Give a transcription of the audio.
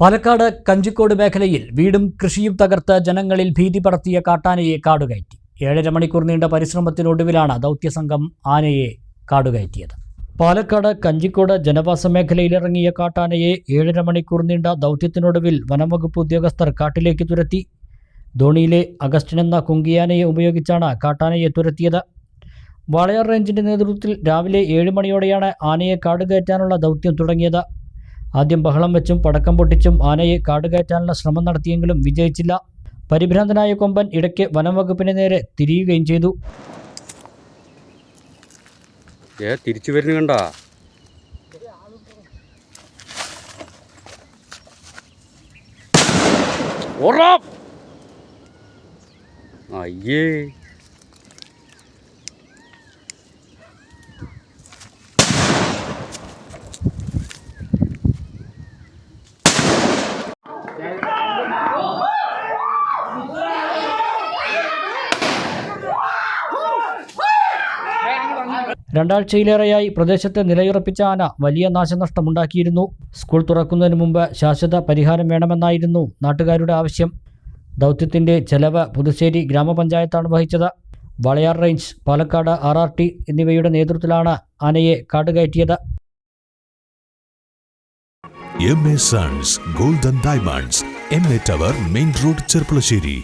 പാലക്കാട് കഞ്ചിക്കോട് മേഖലയിൽ വീടും കൃഷിയും തകർത്ത് ജനങ്ങളിൽ ഭീതി പടർത്തിയ കാട്ടാനയെ കാടുകയറ്റി. ഏഴര മണിക്കൂർ നീണ്ട പരിശ്രമത്തിനൊടുവിലാണ് ദൗത്യസംഘം ആനയെ കാടുകയറ്റിയത്. പാലക്കാട് കഞ്ചിക്കോട് ജനവാസ മേഖലയിലിറങ്ങിയ കാട്ടാനയെ ഏഴര മണിക്കൂർ നീണ്ട ദൗത്യത്തിനൊടുവിൽ വനംവകുപ്പ് ഉദ്യോഗസ്ഥർ കാട്ടിലേക്ക് തുരത്തി. ധോണിയിലെ അഗസ്റ്റിൻ എന്ന കുങ്കിയാനയെ ഉപയോഗിച്ചാണ് കാട്ടാനയെ തുരത്തിയത്. വാളയാർ റേഞ്ചിന്റെ നേതൃത്വത്തിൽ രാവിലെ ഏഴ് മണിയോടെയാണ് ആനയെ കാടുകയറ്റാനുള്ള ദൗത്യം തുടങ്ങിയത്. ആദ്യം ബഹളം വെച്ചും പടക്കം പൊട്ടിച്ചും ആനയെ കാടുകയറ്റാനുള്ള ശ്രമം നടത്തിയെങ്കിലും വിജയിച്ചില്ല. പരിഭ്രാന്തനായ കൊമ്പൻ ഇടയ്ക്ക് വനംവകുപ്പിന് നേരെ തിരിയുകയും ചെയ്തു. ഏ തിരിച്ചു വരുന്ന അയ്യേ! രണ്ടാഴ്ചയിലേറെയായി പ്രദേശത്ത് നിലയുറപ്പിച്ച ആന വലിയ നാശനഷ്ടമുണ്ടാക്കിയിരുന്നു. സ്കൂൾ തുറക്കുന്നതിന് മുമ്പ് ശാശ്വത പരിഹാരം വേണമെന്നായിരുന്നു നാട്ടുകാരുടെ ആവശ്യം. ദൗത്യത്തിന്റെ ചെലവ് പുതുശ്ശേരി ഗ്രാമപഞ്ചായത്താണ് വഹിച്ചത്. Walayar range Palakkad R R T എന്നിവയുടെ നേതൃത്വത്തിലാണ് ആനയെ കാടുകയറ്റിയത്. M A sons golden diamonds M A tower main road Cherpulassery.